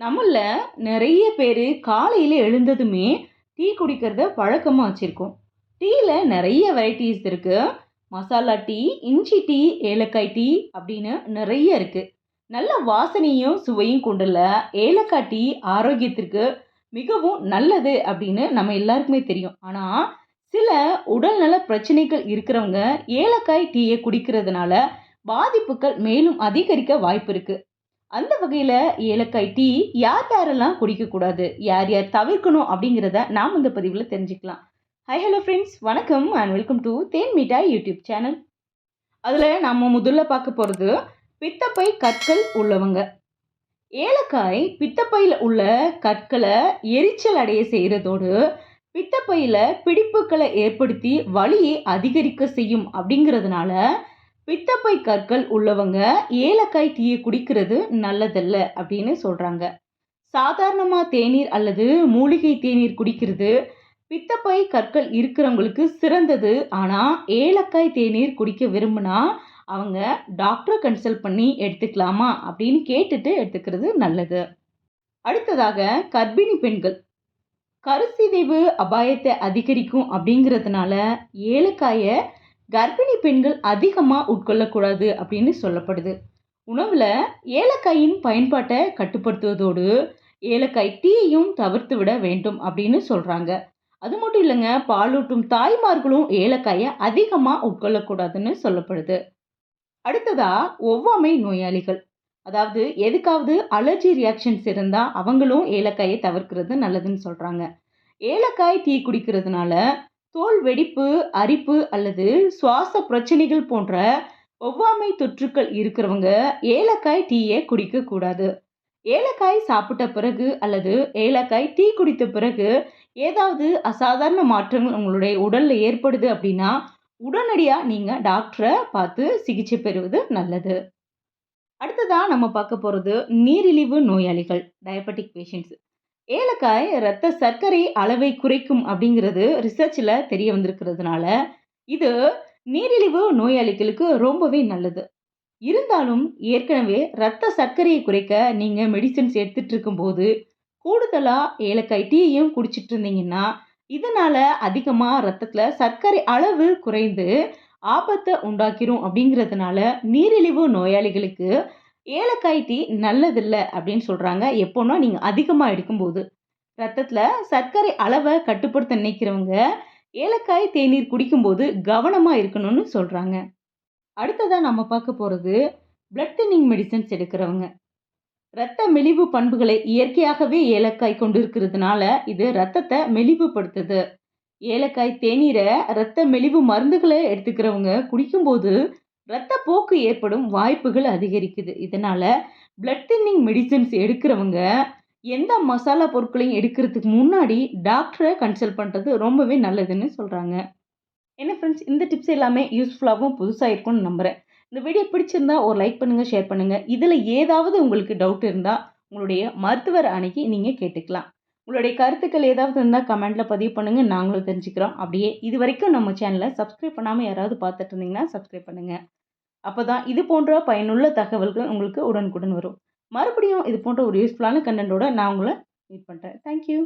நம்மள நிறைய பேர் காலையில் எழுந்ததுமே டீ குடிக்கிறத பழக்கமாக வச்சுருக்கோம். டீயில் நிறைய வெரைட்டிஸ் இருக்குது மசாலா டீ இஞ்சி டீ ஏலக்காய் டீ அப்படின்னு நிறைய இருக்குது நல்ல வாசனையும் சுவையும் கொண்டுள்ள ஏலக்காய் டீ ஆரோக்கியத்திற்கு மிகவும் நல்லது அப்படின்னு நம்ம எல்லாருக்குமே தெரியும். ஆனால் சில உடல்நல பிரச்சனைகள் இருக்கிறவங்க ஏலக்காய் டீயை குடிக்கிறதுனால பாதிப்புகள் மேலும் அதிகரிக்க வாய்ப்பு இருக்குது அந்த வகையில் ஏலக்காய் டீ யார் யாரெல்லாம் குடிக்கக்கூடாது யார் யார் தவிர்க்கணும் அப்படிங்கிறத நாம் இந்த பதிவில் தெரிஞ்சுக்கலாம். ஹை ஹலோ ஃப்ரெண்ட்ஸ் வணக்கம் and welcome to Then Mittai YouTube channel அதில் நம்ம முதல்ல பார்க்க போகிறது பித்தப்பை கற்கள் உள்ளவங்க. ஏலக்காய் பித்தப்பையில் உள்ள கற்களை எரிச்சல் அடைய செய்கிறதோடு பித்தப்பையில் பிடிப்புகளை ஏற்படுத்தி வலியை அதிகரிக்க செய்யும் அப்படிங்கிறதுனால பித்தப்பை கற்கள் உள்ளவங்க ஏலக்காய் டீயை குடிக்கிறது நல்லதல்ல அப்படின்னு சொல்கிறாங்க சாதாரணமாக தேநீர் அல்லது மூலிகை தேநீர் குடிக்கிறது பித்தப்பை கற்கள் இருக்கிறவங்களுக்கு சிறந்தது. ஆனால் ஏலக்காய் தேநீர் குடிக்க விரும்பினா அவங்க டாக்டரை கன்சல்ட் பண்ணி எடுத்துக்கலாமா அப்படின்னு கேட்டுட்டு எடுத்துக்கிறது நல்லது. அடுத்ததாக கர்ப்பிணி பெண்கள். கருசிதைவு அபாயத்தை அதிகரிக்கும் அப்படிங்கிறதுனால ஏலக்காயை கர்ப்பிணி பெண்கள் அதிகமாக உட்கொள்ளக்கூடாது அப்படின்னு சொல்லப்படுது. உணவில் ஏலக்காயின் பயன்பாட்டை கட்டுப்படுத்துவதோடு ஏலக்காய் டீயையும் தவிர்த்து விட வேண்டும் அப்படின்னு சொல்கிறாங்க அது மட்டும் இல்லைங்க பாலூட்டும் தாய்மார்களும் ஏலக்காயை அதிகமாக உட்கொள்ளக்கூடாதுன்னு சொல்லப்படுது. அடுத்ததா ஒவ்வாமை நோயாளிகள். அதாவது எதுக்காவது அலர்ஜி ரியாக்ஷன்ஸ் இருந்தால் அவங்களும் ஏலக்காயை தவிர்க்கிறது நல்லதுன்னு சொல்கிறாங்க ஏலக்காய் டீ குடிக்கிறதுனால தோல் வெடிப்பு அரிப்பு அல்லது சுவாச பிரச்சனைகள் போன்ற ஒவ்வாமை தொற்றுக்கள் இருக்கிறவங்க ஏலக்காய் டீயை குடிக்கக்கூடாது ஏலக்காய் சாப்பிட்ட பிறகு அல்லது ஏலக்காய் டீ குடித்த பிறகு ஏதாவது அசாதாரண மாற்றங்கள் உங்களுடைய உடலில் ஏற்படுது அப்படின்னா உடனடியாக நீங்கள் டாக்டரை பார்த்து சிகிச்சை பெறுவது நல்லது. அடுத்ததாக நம்ம பார்க்க போகிறது நீரிழிவு நோயாளிகள் டயபெட்டிக் பேஷண்ட்ஸ் ஏலக்காய் ரத்த சர்க்கரை அளவை குறைக்கும் அப்படிங்கிறது ரிசர்ச்சில் தெரிய வந்திருக்கிறதுனால இது நீரிழிவு நோயாளிகளுக்கு ரொம்பவே நல்லது. இருந்தாலும் ஏற்கனவே ரத்த சர்க்கரையை குறைக்க நீங்கள் மெடிசன்ஸ் எடுத்துகிட்டு இருக்கும்போது கூடுதலாக ஏலக்காய் டீயையும் குடிச்சிட்டு இருந்தீங்கன்னா இதனால் அதிகமாக ரத்தத்தில் சர்க்கரை அளவு குறைந்து ஆபத்தை உண்டாக்கிரும் அப்படிங்கிறதுனால நீரிழிவு நோயாளிகளுக்கு ஏலக்காய் டீ நல்லதில்லை அப்படின்னு சொல்கிறாங்க எப்போன்னா நீங்கள் அதிகமாக எடுக்கும்போது. ரத்தத்தில் சர்க்கரை அளவை கட்டுப்படுத்த நினைக்கிறவங்க ஏலக்காய் தேநீர் குடிக்கும்போது கவனமாக இருக்கணும்னு சொல்கிறாங்க அடுத்ததாக நம்ம பார்க்க போகிறது பிளட் தின்னிங் மெடிசன்ஸ் எடுக்கிறவங்க. இரத்த மெலிவு பண்புகளை இயற்கையாகவே ஏலக்காய் கொண்டு இருக்கிறதுனால இது ரத்தத்தை மெலிவுபடுத்துது. ஏலக்காய் தேநீரை இரத்த மெலிவு மருந்துகளை எடுத்துக்கிறவங்க குடிக்கும்போது போக்கு ஏற்படும் வாய்ப்புகள் அதிகரிக்குது. இதனால் பிளட் தின்னிங் மெடிசன்ஸ் எடுக்கிறவங்க எந்த மசாலா பொருட்களையும் எடுக்கிறதுக்கு முன்னாடி டாக்டரை கன்சல்ட் பண்ணுறது ரொம்பவே நல்லதுன்னு சொல்கிறாங்க என்ன ஃப்ரெண்ட்ஸ் இந்த டிப்ஸ் எல்லாமே யூஸ்ஃபுல்லாகவும் புதுசாக இருக்கும்னு நம்புகிறேன் இந்த வீடியோ பிடிச்சிருந்தா ஒரு லைக் பண்ணுங்கள் ஷேர் பண்ணுங்கள் இதில் ஏதாவது உங்களுக்கு டவுட் இருந்தால் உங்களுடைய மருத்துவர் அணுகி நீங்கள் கேட்டுக்கலாம். உங்களுடைய கருத்துக்கள் ஏதாவது இருந்தால் கமெண்ட்டில் பதிவு பண்ணுங்கள் நாங்களும் தெரிஞ்சுக்கிறோம். அப்படியே இது வரைக்கும் நம்ம சேனலை சப்ஸ்கிரைப் பண்ணாமல் யாராவது பார்த்துட்டு இருந்தீங்கன்னா சப்ஸ்கிரைப் பண்ணுங்கள் அப்போ தான் இது போன்ற பயனுள்ள தகவல்கள் உங்களுக்கு உடனுக்குடன் வரும். மறுபடியும் இது போன்ற ஒரு யூஸ்ஃபுல்லான கண்டென்ட்டோட நான் உங்களை மீட் பண்ணுறேன் தேங்க்யூ